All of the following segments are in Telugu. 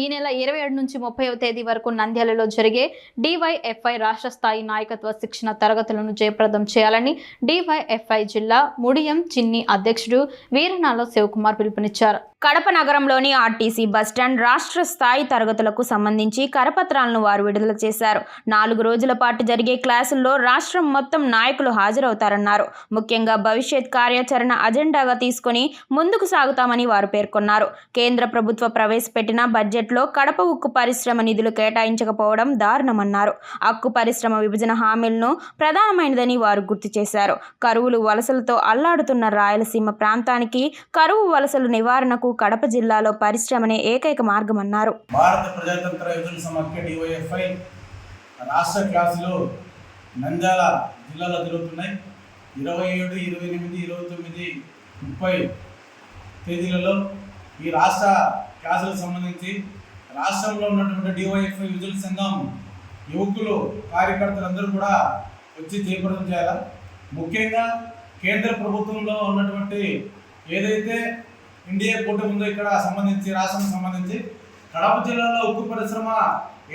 ఈ నెల ఇరవై ఏడు నుంచి ముప్పైవ తేదీ వరకు నంద్యాలలో జరిగే డివైఎఫ్ఐ రాష్ట్ర స్థాయి నాయకత్వ శిక్షణ తరగతులను జయప్రదం చేయాలని డివైఎఫ్ఐ జిల్లా ముడియం చిన్ని అధ్యక్షుడు వీరనాల శివకుమార్ పిలుపునిచ్చారు. కడప నగరంలోని ఆర్టీసీ బస్టాండ్ రాష్ట్ర స్థాయి తరగతులకు సంబంధించి కరపత్రాలను వారు విడుదల చేశారు. నాలుగు రోజుల పాటు జరిగే క్లాసుల్లో రాష్ట్రం మొత్తం నాయకులు హాజరవుతారన్నారు. ముఖ్యంగా భవిష్యత్ కార్యాచరణ అజెండాగా తీసుకుని ముందుకు సాగుతామని వారు పేర్కొన్నారు. కేంద్ర ప్రభుత్వ ప్రవేశపెట్టిన బడ్జెట్ బడ్జెట్లో కడప ఉక్కు పరిశ్రమ నిధులు కేటాయించకపోవడం దారుణమన్నారు. అక్కు పరిశ్రమ విభజన హామీలను ప్రధానమైనదని వారు గుర్తు చేశారు. కరువులు వలసలతో అల్లాడుతున్న రాయలసీమ ప్రాంతానికి కరువు వలసలు నివారణకు కడప జిల్లాలో పరిశ్రమనే ఏకైక మార్గమన్నారు. భారత ప్రజాతంత్ర యువజన సమాఖ్య డివైఎఫ్ఐ రాష్ట్ర క్లాసులో నంద్యాల జిల్లాలో జరుగుతున్నాయి. ఇరవై ఏడు ఇరవై ఎనిమిది ఇరవై తొమ్మిది ముప్పై తేదీలలో ఈ రాష్ట్ర క్లాసులకు సంబంధించి రాష్ట్రంలో ఉన్నటువంటి డివైఎఫ్ఐ యువజన సంఘం యువకులు కార్యకర్తలందరూ కూడా వచ్చి జయప్రదం చేయాలి? ముఖ్యంగా కేంద్ర ప్రభుత్వంలో ఉన్నటువంటి ఏదైతే ఇండియా కూటమి ఉందో ఇక్కడ సంబంధించి రాష్ట్రానికి సంబంధించి కడప జిల్లాలో ఉక్కు పరిశ్రమ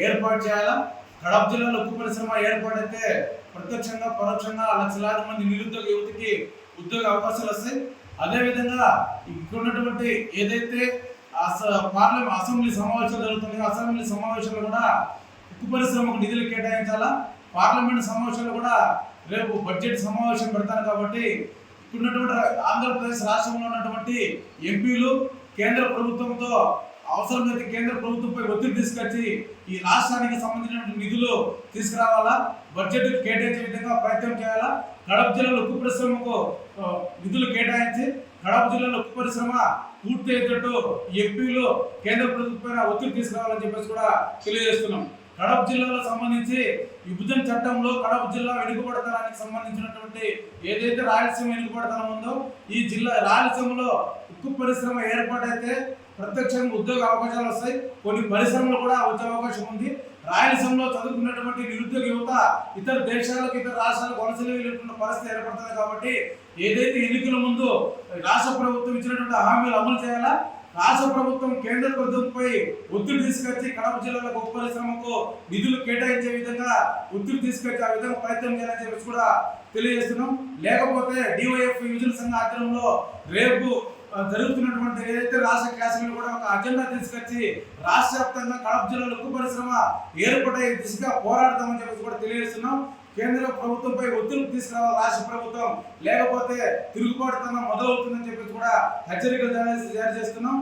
ఏర్పాటు చేయాలా? కడప జిల్లాలో ఉక్కు పరిశ్రమ ఏర్పాటైతే ప్రత్యక్షంగా పరోక్షంగా లక్షలాది మంది నిరుద్యోగ యువతికి ఉద్యోగ అవకాశాలు వస్తాయి. అదేవిధంగా ఇక్కడ ఉన్నటువంటి ఏదైతే పార్లమెంట్ అసెంబ్లీ సమావేశాలు జరుగుతున్నాయి. అసెంబ్లీ సమావేశాలు కూడా ఉక్కు పరిశ్రమకు నిధులు కేటాయించాలా? పార్లమెంట్ సమావేశాలు కూడా రేపు బడ్జెట్ సమావేశం పెడతారు కాబట్టి ఉన్నటువంటి ఆంధ్రప్రదేశ్ రాష్ట్రంలో ఉన్నటువంటి ఎంపీలు కేంద్ర ప్రభుత్వంతో అవసరమైతే కేంద్ర ప్రభుత్వంపై ఒత్తిడి తీసుకొచ్చి ఈ రాష్ట్రానికి సంబంధించినటువంటి నిధులు తీసుకురావాలా? బడ్జెట్ కేటాయించే విధంగా ప్రయత్నం చేయాలా? కడప జిల్లాలో ఉక్కు పరిశ్రమకు నిధులు కేటాయించి కడప జిల్లాలో ఉక్కు పరిశ్రమ పూర్తి అయ్యేటట్టు ఎంపీలు కేంద్ర ప్రభుత్వం ఒత్తిడి తీసుకురావాలని చెప్పేసి కూడా తెలియజేస్తున్నాం. కడప జిల్లాలో సంబంధించి విభజన చట్టంలో కడప జిల్లా వెనుకబడతనానికి సంబంధించినటువంటి ఏదైతే రాయలసీమ వెనుకబడతనం ఉందో ఈ జిల్లా రాయలసీమలో ఉక్కు పరిశ్రమ ఏర్పాటైతే ప్రత్యక్షంగా ఉద్యోగ అవకాశాలు వస్తాయి. కొన్ని పరిశ్రమలు కూడా వచ్చే అవకాశం ఉంది. రాయలసీమలో చదువుకున్నటువంటి నిరుద్యోగ యువత ఇతర దేశాలకు ఇతర రాష్ట్రాలకు వలసలు వెళ్ళినటువంటి పరిస్థితి ఏర్పడుతుంది కాబట్టి ఏదైతే ఎన్నికల ముందు రాష్ట్ర ప్రభుత్వం ఇచ్చినటువంటి హామీలు అమలు చేయాలా? రాష్ట్ర ప్రభుత్వం కేంద్ర ప్రభుత్వంపై ఒత్తిడి తీసుకొచ్చి కడప జిల్లాలో గొప్ప పరిశ్రమకు నిధులు కేటాయించే విధంగా ఒత్తిడి తీసుకొచ్చి ఆ విధంగా ప్రయత్నం చేయాలని చెప్పేసి కూడా తెలియజేస్తున్నాం. లేకపోతే డివైఎఫ్ యువజన సంఘ ఆధ్వర్యంలో రేపు జరుగుతున్నటువంటి ఏదైతే రాష్ట్ర క్యాసులు కూడా ఒక అజెండా తీసుకొచ్చి రాష్ట్ర వ్యాప్తంగా కడప జిల్లాలో ఉక్కు పరిశ్రమ ఏర్పడే దిశగా పోరాడతామని చెప్పేసి కూడా తెలియజేస్తున్నాం. కేంద్ర ప్రభుత్వంపై ఒత్తిడి తీసుకురావాలి రాష్ట్ర ప్రభుత్వం లేకపోతే తిరుగుబాటుతనం మొదలవుతుందని చెప్పేసి కూడా హెచ్చరికలు జారీ చేస్తున్నాం.